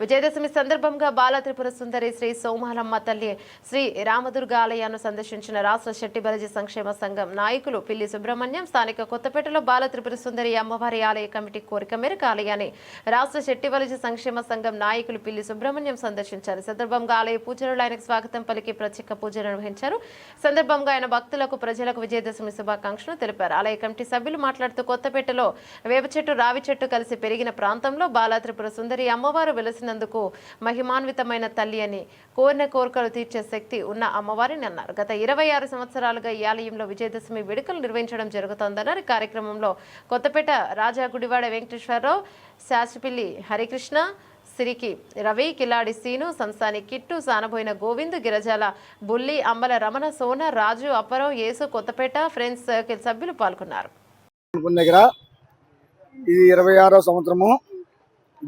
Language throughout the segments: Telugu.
విజయదశమి సందర్భంగా బాల త్రిపుర సుందరి శ్రీ సోమాలమ్మ తల్లి శ్రీ రామదుర్గ ఆలయాన్ని సందర్శించిన రాష్ట్ర శెట్టిబలజీ సంక్షేమ సంఘం నాయకులు పిల్లి సుబ్రహ్మణ్యం స్థానిక కొత్తపేటలో బాల త్రిపుర సుందరి అమ్మవారి ఆలయ కమిటీ కోరిక మేరకు ఆలయాన్ని రాష్ట్ర శెట్టిబలజీ సంక్షేమ సంఘం నాయకులు పిల్లి సుబ్రహ్మణ్యం సందర్శించారు. సందర్భంగా ఆలయ పూజలు ఆయనకు స్వాగతం పలికి ప్రత్యేక పూజలు నిర్వహించారు. సందర్భంగా ఆయన భక్తులకు ప్రజలకు విజయదశమి శుభాకాంక్షలు తెలిపారు. ఆలయ కమిటీ సభ్యులు మాట్లాడుతూ కొత్తపేటలో వేప చెట్టు రావి చెట్టు కలిసి పెరిగిన ప్రాంతంలో బాలా త్రిపుర సుందరి అమ్మవారు చేసినందుకు మహిమాన్వితమైన తల్లి అని కోరిన కోరికలు తీర్చే శక్తి ఉన్న అమ్మవారిని అన్నారు. గత ఇరవై ఆరు సంవత్సరాలుగా ఈ ఆలయంలో విజయదశమి వేడుకలు నిర్వహించడం జరుగుతోందన్నారు. ఈ కార్యక్రమంలో కొత్తపేట రాజా గుడివాడ వెంకటేశ్వరరావు శాసిపిల్లి హరికృష్ణ సిరికి రవి కిలాడి సీను సంసాని కిట్టు సానబోయిన గోవింద్ గిరజాల బుల్లి అంబల రమణ సోన రాజు అప్పరం యేసు కొత్తపేట ఫ్రెండ్స్ సర్కిల్ సభ్యులు పాల్గొన్నారు. ఇది ఇరవై ఆరో సంవత్సరము.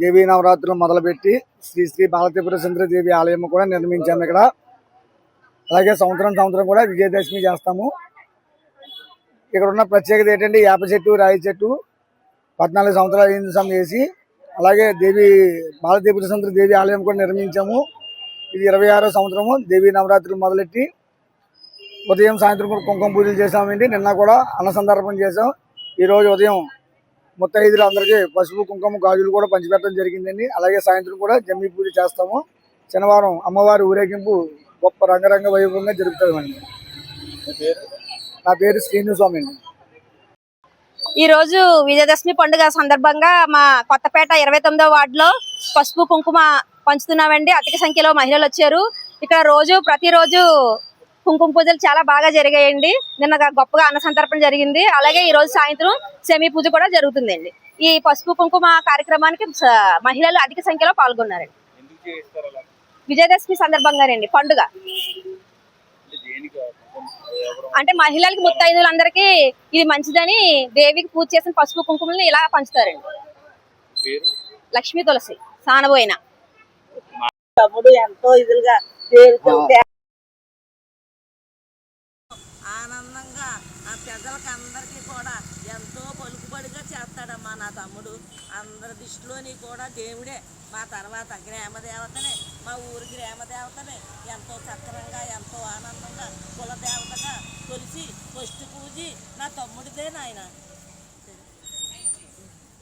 దేవీ నవరాత్రులు మొదలుపెట్టి శ్రీ శ్రీ బాలత్రిపుర దేవి ఆలయం కూడా నిర్మించాము ఇక్కడ. అలాగే సంవత్సరం సంవత్సరం కూడా విజయదశమి చేస్తాము. ఇక్కడ ఉన్న ప్రత్యేకత ఏంటంటే వేప చెట్టు రాయి చెట్టు పద్నాలుగు సంవత్సరాలు అయింది చేసి. అలాగే దేవి బాలత్రిపుర దేవి ఆలయం కూడా నిర్మించాము. ఇది ఇరవై ఆరో సంవత్సరము దేవీ నవరాత్రులు మొదలెట్టి ఉదయం సాయంత్రం కూడా కుంకుమ పూజలు చేసామండి నిన్న కూడా అన్న సందర్భం చేసాం ఈరోజు ఉదయం ముత్తైదులు అందరికీ పసుపు కుంకుమ గాజులు కూడా పంచిపెట్టడం జరిగిందండి. అలాగే సాయంత్రం కూడా జమ్మి పూజ చేస్తాము. శనివారం అమ్మవారి ఊరేగింపు గొప్ప రంగరంగ వైభవంగా జరుగుతుందండి నా పేరు శ్రీనుస్వామి అండి. ఈ రోజు విజయదశమి పండుగ సందర్భంగా మా కొత్తపేట ఇరవై తొమ్మిదో వార్డులో పసుపు కుంకుమ పంచుతున్నామండి. అధిక సంఖ్యలో మహిళలు వచ్చారు. ఇక్కడ రోజు ప్రతిరోజు కుంకుమ పూజలు చాలా బాగా జరిగాయండి. నిన్న గొప్పగా అన్న సంతర్పణ జరిగింది. అలాగే ఈ రోజు సాయంత్రం సెమీ పూజ కూడా జరుగుతుందండి. ఈ పసుపు కుంకుమ కార్యక్రమానికి మహిళలు అధిక సంఖ్యలో పాల్గొన్నారండి. ఎందుకు చేస్తారు అలా? విజయదశమి సందర్భంగానండి పండుగ. అంటే మహిళలకి ముత్తైదులందరికీ ఇది మంచిదని దేవికి పూజ చేసిన పసుపు కుంకుమలను ఇలా పంచుతారండి. పేరు? లక్ష్మీ తులసి సానబోయిన. తమ్ముడు ఎంతో ఇదిగా ఆనందంగా ఆ ప్రజలకు అందరికీ కూడా ఎంతో పలుకుబడిగా చేస్తాడమ్మా నా తమ్ముడు. అందరి దృష్టిలోని కూడా దేవుడే. మా తర్వాత గ్రామదేవతనే మా ఊరి గ్రామ దేవతనే ఎంతో చక్కరంగా ఎంతో ఆనందంగా కులదేవతగా కొలిసి ఫస్ట్ పూజి నా తమ్ముడిదే నాయన.